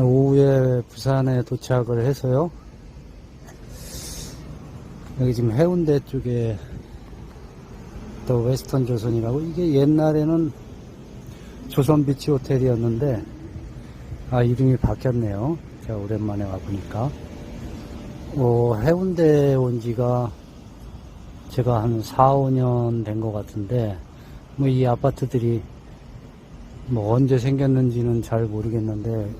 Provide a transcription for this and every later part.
오후에 부산에 도착을 해서요. 여기 지금 해운대 쪽에 또 웨스턴 조선이라고 이게 옛날에는 조선 비치 호텔이었는데 아 이름이 바뀌었네요. 제가 오랜만에 와보니까 어, 해운대 온 지가 제가 한 4, 5년 된 것 같은데 뭐 이 아파트들이 뭐 언제 생겼는지는 잘 모르겠는데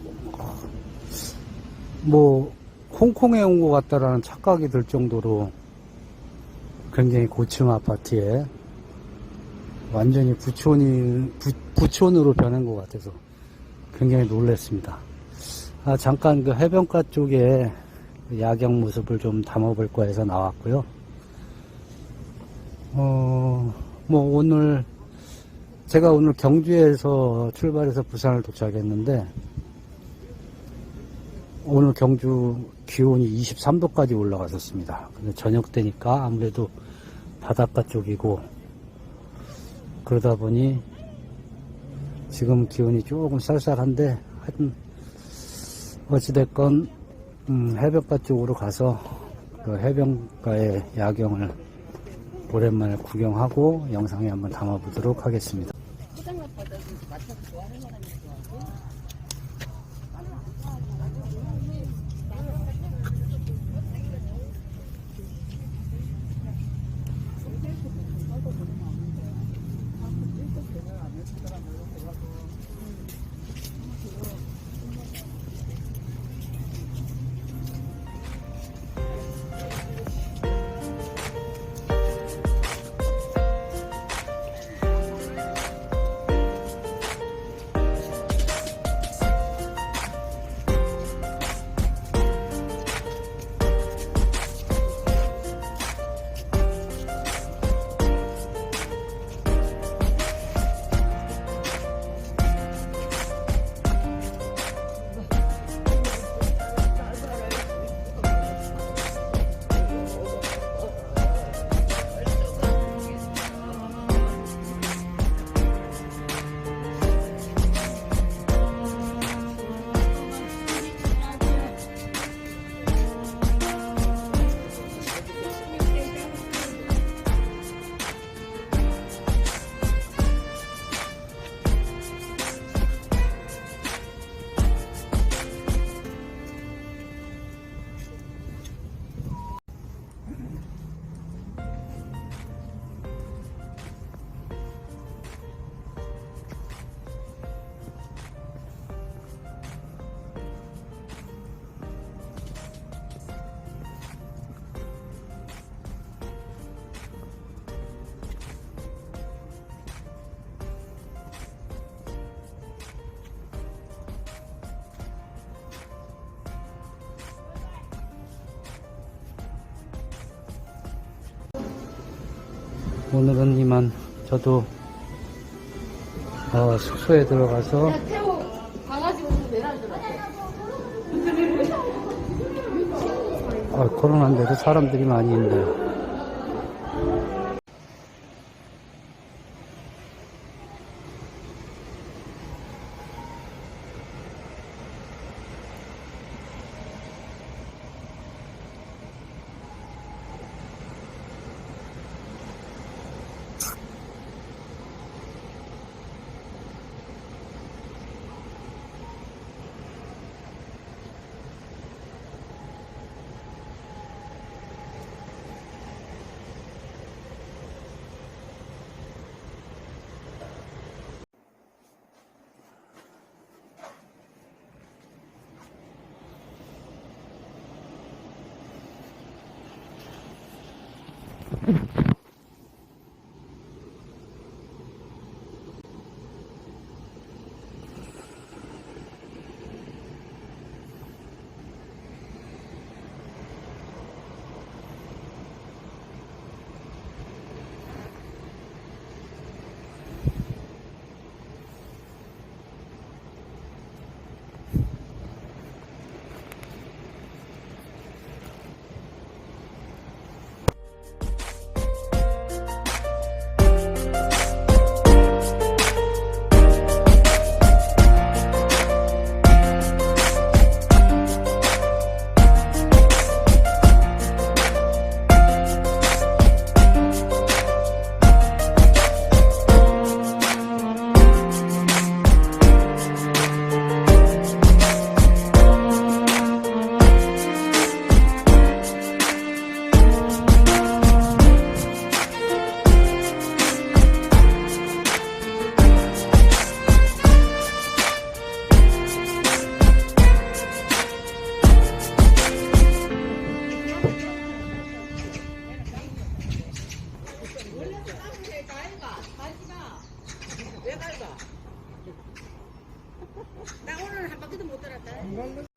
뭐 홍콩에 온 것 같다라는 착각이 들 정도로 굉장히 고층 아파트에 완전히 부촌이 부, 부촌으로 변한 것 같아서 굉장히 놀랐습니다. 아, 잠깐 그 해변가 쪽에 야경 모습을 좀 담아볼까 해서 나왔고요. 어, 뭐 오늘 제가 오늘 경주에서 출발해서 부산을 도착했는데 오늘 경주 기온이 23도까지 올라갔었습니다. 근데 저녁 때니까 아무래도 바닷가 쪽이고 그러다 보니 지금 기온이 조금 쌀쌀한데 하여튼 어찌됐건 음, 해변가 쪽으로 가서 그 해변가의 야경을 오랜만에 구경하고 영상에 한번 담아보도록 하겠습니다. 오늘은 이만 저도 어, 숙소에 들어가서 어, 코로나인데도 사람들이 많이 있네요. 你来一。